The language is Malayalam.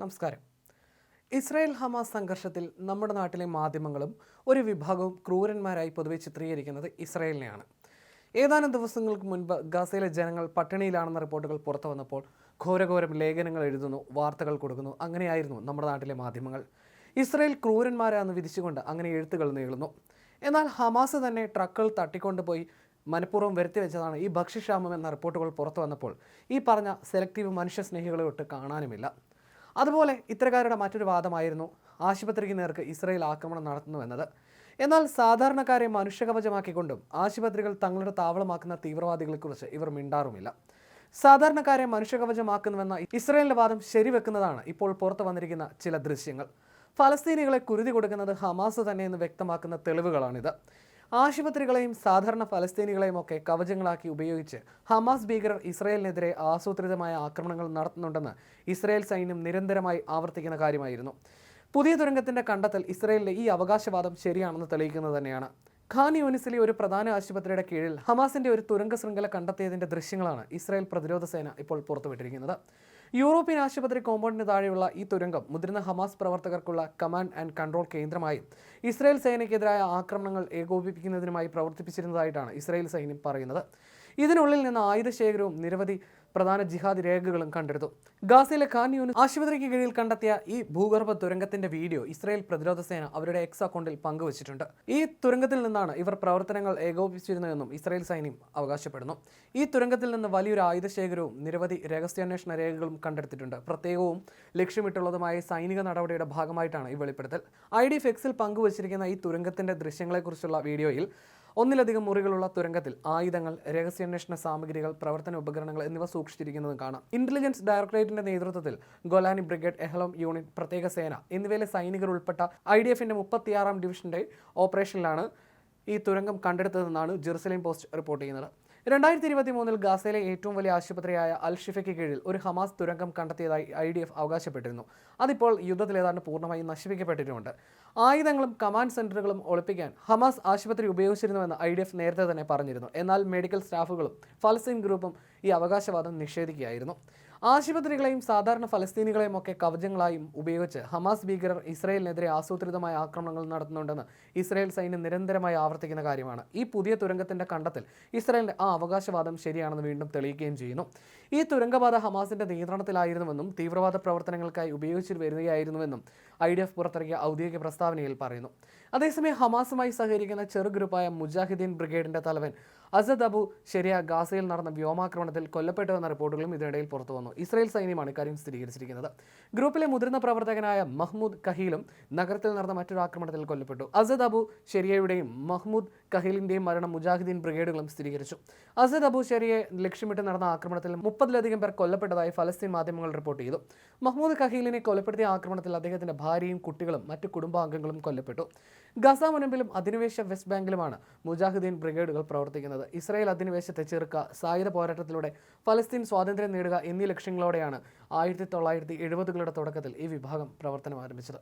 നമസ്കാരം. ഇസ്രായേൽ ഹമാസ് സംഘർഷത്തിൽ നമ്മുടെ നാട്ടിലെ മാധ്യമങ്ങളും ഒരു വിഭാഗവും ക്രൂരന്മാരായി പൊതുവെ ചിത്രീകരിക്കുന്നത് ഇസ്രായേലിനെയാണ്. ഏതാനും ദിവസങ്ങൾക്ക് മുൻപ് ഗസയിലെ ജനങ്ങൾ പട്ടിണിയിലാണെന്ന റിപ്പോർട്ടുകൾ പുറത്തു വന്നപ്പോൾ ഘോരഘോരം ലേഖനങ്ങൾ എഴുതുന്നു വാർത്തകൾ കൊടുക്കുന്നു അങ്ങനെയായിരുന്നു നമ്മുടെ നാട്ടിലെ മാധ്യമങ്ങൾ. ഇസ്രായേൽ ക്രൂരന്മാരാണെന്ന് വിധിച്ചുകൊണ്ട് അങ്ങനെ എഴുത്തുകൾ നീളുന്നു. എന്നാൽ ഹമാസ് തന്നെ ട്രക്കുകൾ തട്ടിക്കൊണ്ടുപോയി മനഃപൂർവം വരുത്തി വെച്ചതാണ് ഈ ഭക്ഷ്യക്ഷാമം എന്ന റിപ്പോർട്ടുകൾ പുറത്തു വന്നപ്പോൾ ഈ പറഞ്ഞ സെലക്റ്റീവ് മനുഷ്യസ്നേഹികളെ ഒട്ട് കാണാനുമില്ല. അതുപോലെ ഇത്തരക്കാരുടെ മറ്റൊരു വാദമായിരുന്നു ആശുപത്രിക്ക് നേർക്ക് ഇസ്രയേൽ ആക്രമണം നടത്തുന്നുവെന്നത്. എന്നാൽ സാധാരണക്കാരെ മനുഷ്യകവചമാക്കിക്കൊണ്ടും ആശുപത്രികൾ തങ്ങളുടെ താവളമാക്കുന്ന തീവ്രവാദികളെക്കുറിച്ച് ഇവർ മിണ്ടാറുമില്ല. സാധാരണക്കാരെ മനുഷ്യകവചമാക്കുന്നുവെന്ന ഇസ്രയേലിന്റെ വാദം ശരിവെക്കുന്നതാണ് ഇപ്പോൾ പുറത്തു വന്നിരിക്കുന്ന ചില ദൃശ്യങ്ങൾ. ഫലസ്തീനികളെ കുരുതി കൊടുക്കുന്നത് ഹമാസ് തന്നെയെന്ന് വ്യക്തമാക്കുന്ന തെളിവുകളാണിത്. ആശുപത്രികളെയും സാധാരണ ഫലസ്തീനികളെയും ഒക്കെ കവചങ്ങളാക്കി ഉപയോഗിച്ച് ഹമാസ് ഭീകരർ ഇസ്രയേലിനെതിരെ ആസൂത്രിതമായ ആക്രമണങ്ങൾ നടത്തുന്നുണ്ടെന്ന് ഇസ്രയേൽ സൈന്യം നിരന്തരമായി ആവർത്തിക്കുന്ന കാര്യമായിരുന്നു. പുതിയ തുരങ്കത്തിന്റെ കണ്ടെത്തൽ ഇസ്രയേലിലെ ഈ അവകാശവാദം ശരിയാണെന്ന് തെളിയിക്കുന്നത് തന്നെയാണ്. ഖാൻ യൂനിസിലെ ഒരു പ്രധാന ആശുപത്രിയുടെ കീഴിൽ ഹമാസിന്റെ ഒരു തുരങ്ക ശൃംഖല കണ്ടെത്തിയതിന്റെ ദൃശ്യങ്ങളാണ് ഇസ്രായേൽ പ്രതിരോധ സേന ഇപ്പോൾ പുറത്തുവിട്ടിരിക്കുന്നത്. യൂറോപ്യൻ ആശുപത്രി കോമ്പൗണ്ടിന് താഴെയുള്ള ഈ തുരങ്കം മുതിർന്ന ഹമാസ് പ്രവർത്തകർക്കുള്ള കമാൻഡ് ആൻഡ് കൺട്രോൾ കേന്ദ്രമായും. ഇസ്രായേൽ സേനയ്ക്കെതിരായ ആക്രമണങ്ങൾ ഏകോപിപ്പിക്കുന്നതിനുമായി പ്രവർത്തിപ്പിച്ചിരുന്നതായിട്ടാണ് ഇസ്രായേൽ സൈന്യം പറയുന്നത്. ഇതിനുള്ളിൽ നിന്ന് ആയുധശേഖരവും നിരവധി പ്രധാന ജിഹാദ് രേഖകളും കണ്ടെടുത്തു. ഗാസയിലെ ഖാൻ യൂണിസ് ആശുപത്രിക്ക് കീഴിൽ കണ്ടെത്തിയ ഈ ഭൂഗർഭ തുരങ്കത്തിന്റെ വീഡിയോ ഇസ്രായേൽ പ്രതിരോധ സേന അവരുടെ എക്സ് അക്കൗണ്ടിൽ പങ്കുവച്ചിട്ടുണ്ട്. ഈ തുരങ്കത്തിൽ നിന്നാണ് ഇവർ പ്രവർത്തനങ്ങൾ ഏകോപിപ്പിച്ചിരുന്നതെന്നും ഇസ്രായേൽ സൈന്യം അവകാശപ്പെടുന്നു. ഈ തുരങ്കത്തിൽ നിന്ന് വലിയൊരു ആയുധശേഖരവും നിരവധി രഹസ്യാന്വേഷണ രേഖകളും കണ്ടെടുത്തിട്ടുണ്ട്. പ്രത്യേകവും ലക്ഷ്യമിട്ടുള്ളതുമായ സൈനിക നടപടിയുടെ ഭാഗമായിട്ടാണ് ഈ വെളിപ്പെടുത്തൽ. ഐ ഡി ഫെക്സിൽ പങ്കുവച്ചിരിക്കുന്ന ഈ തുരങ്കത്തിന്റെ ദൃശ്യങ്ങളെക്കുറിച്ചുള്ള വീഡിയോയിൽ ഒന്നിലധികം മുറികളുള്ള തുരങ്കത്തിൽ ആയുധങ്ങൾ രഹസ്യാന്വേഷണ സാമഗ്രികൾ പ്രവർത്തന ഉപകരണങ്ങൾ എന്നിവ സൂക്ഷിച്ചിരിക്കുന്നതും കാണാം. ഇന്റലിജൻസ് ഡയറക്ടറേറ്റിന്റെ നേതൃത്വത്തിൽ ഗൊലാനി ബ്രിഗേഡ് എഹ്ലോം യൂണിറ്റ് പ്രത്യേക സേന എന്നിവയിലെ സൈനികർ ഉൾപ്പെട്ട ഐ ഡി എഫിന്റെ മുപ്പത്തിയാറാം ഡിവിഷന്റെ ഓപ്പറേഷനിലാണ് ഈ തുരങ്കം കണ്ടെടുത്തതെന്നാണ് ജെറുസലേം പോസ്റ്റ് റിപ്പോർട്ട് ചെയ്യുന്നത്. രണ്ടായിരത്തി ഇരുപത്തി മൂന്നിൽ ഗാസയിലെ ഏറ്റവും വലിയ ആശുപത്രിയായ അൽ ഷിഫയ്ക്ക് കീഴിൽ ഒരു ഹമാസ് തുരങ്കം കണ്ടെത്തിയതായി ഐ ഡി എഫ് അവകാശപ്പെട്ടിരുന്നു. അതിപ്പോൾ യുദ്ധത്തിൽ ഏതാണ്ട് പൂർണമായും നശിപ്പിക്കപ്പെട്ടിട്ടുമുണ്ട് ആയുധങ്ങളും കമാൻഡ് സെന്ററുകളും ഒളിപ്പിക്കാൻ ഹമാസ് ആശുപത്രി ഉപയോഗിച്ചിരുന്നുവെന്ന് ഐ ഡി എഫ് നേരത്തെ തന്നെ പറഞ്ഞിരുന്നു. എന്നാൽ മെഡിക്കൽ സ്റ്റാഫുകളും ഫലസ്തീൻ ഗ്രൂപ്പും ഈ അവകാശവാദം നിഷേധിക്കുകയായിരുന്നു. ആശുപത്രികളെയും സാധാരണ ഫലസ്തീനികളെയും ഒക്കെ കവചങ്ങളായും ഉപയോഗിച്ച് ഹമാസ് ഭീകരർ ഇസ്രയേലിനെതിരെ ആസൂത്രിതമായ ആക്രമണങ്ങൾ നടത്തുന്നുണ്ടെന്ന് ഇസ്രയേൽ സൈന്യം നിരന്തരമായി ആവർത്തിക്കുന്ന കാര്യമാണ്. ഈ പുതിയ തുരങ്കത്തിന്റെ കണ്ടെത്തൽ ഇസ്രയേലിന്റെ ആ അവകാശവാദം ശരിയാണെന്ന് വീണ്ടും തെളിയിക്കുകയും ചെയ്യുന്നു. ഈ തുരങ്കപാത ഹമാസിന്റെ നിയന്ത്രണത്തിലായിരുന്നുവെന്നും തീവ്രവാദ പ്രവർത്തനങ്ങൾക്കായി ഉപയോഗിച്ചു വരികയായിരുന്നുവെന്നും ഐ ഡി എഫ് പുറത്തിറക്കിയ ഔദ്യോഗിക പ്രസ്താവനയിൽ പറയുന്നു. അതേസമയം ഹമാസുമായി സഹകരിക്കുന്ന ചെറു ഗ്രൂപ്പായ മുജാഹിദ്ദീൻ ബ്രിഗേഡിന്റെ തലവൻ അസദ് അബു ശരിയ ഗാസയിൽ നടന്ന വ്യോമാക്രമണത്തിൽ കൊല്ലപ്പെട്ടുവെന്ന റിപ്പോർട്ടുകളും ഇതിനിടയിൽ പുറത്തു വന്നു. ഇസ്രായേൽ സൈന്യമാണ് ഇക്കാര്യം സ്ഥിരീകരിച്ചിരിക്കുന്നത്. ഗ്രൂപ്പിലെ മുതിർന്ന പ്രവർത്തകനായ മഹ്മൂദ് കഹീലും നഗരത്തിൽ നടന്ന മറ്റൊരു ആക്രമണത്തിൽ കൊല്ലപ്പെട്ടു. അസദ് അബു ശരിയയുടെയും മഹ്മൂദ് കഹീലിന്റെയും മരണം മുജാഹിദ്ദീൻ ബ്രിഗേഡുകളും സ്ഥിരീകരിച്ചു. അസദ് അബൂശേരിയെ ലക്ഷ്യമിട്ട് നടന്ന ആക്രമണത്തിൽ മുപ്പതിലധികം പേർ കൊല്ലപ്പെട്ടതായി ഫലസ്തീൻ മാധ്യമങ്ങൾ റിപ്പോർട്ട് ചെയ്തു. മഹ്മൂദ് കഹീലിനെ കൊലപ്പെടുത്തിയ ആക്രമണത്തിൽ അദ്ദേഹത്തിന്റെ ഭാര്യയും കുട്ടികളും മറ്റ് കുടുംബാംഗങ്ങളും കൊല്ലപ്പെട്ടു. ഗസ മുനമ്പിലും അധിനിവേശ വെസ്റ്റ് ബാങ്കിലുമാണ് മുജാഹിദ്ദീൻ ബ്രിഗേഡുകൾ പ്രവർത്തിക്കുന്നത്. ഇസ്രായേൽ അധിനിവേശത്തെ ചെറുക്ക സായുധ പോരാട്ടത്തിലൂടെ ഫലസ്തീൻ സ്വാതന്ത്ര്യം നേടുക എന്നീ ലക്ഷ്യങ്ങളോടെയാണ് ആയിരത്തി തൊള്ളായിരത്തി എഴുപതുകളുടെ തുടക്കത്തിൽ ഈ വിഭാഗം പ്രവർത്തനം ആരംഭിച്ചത്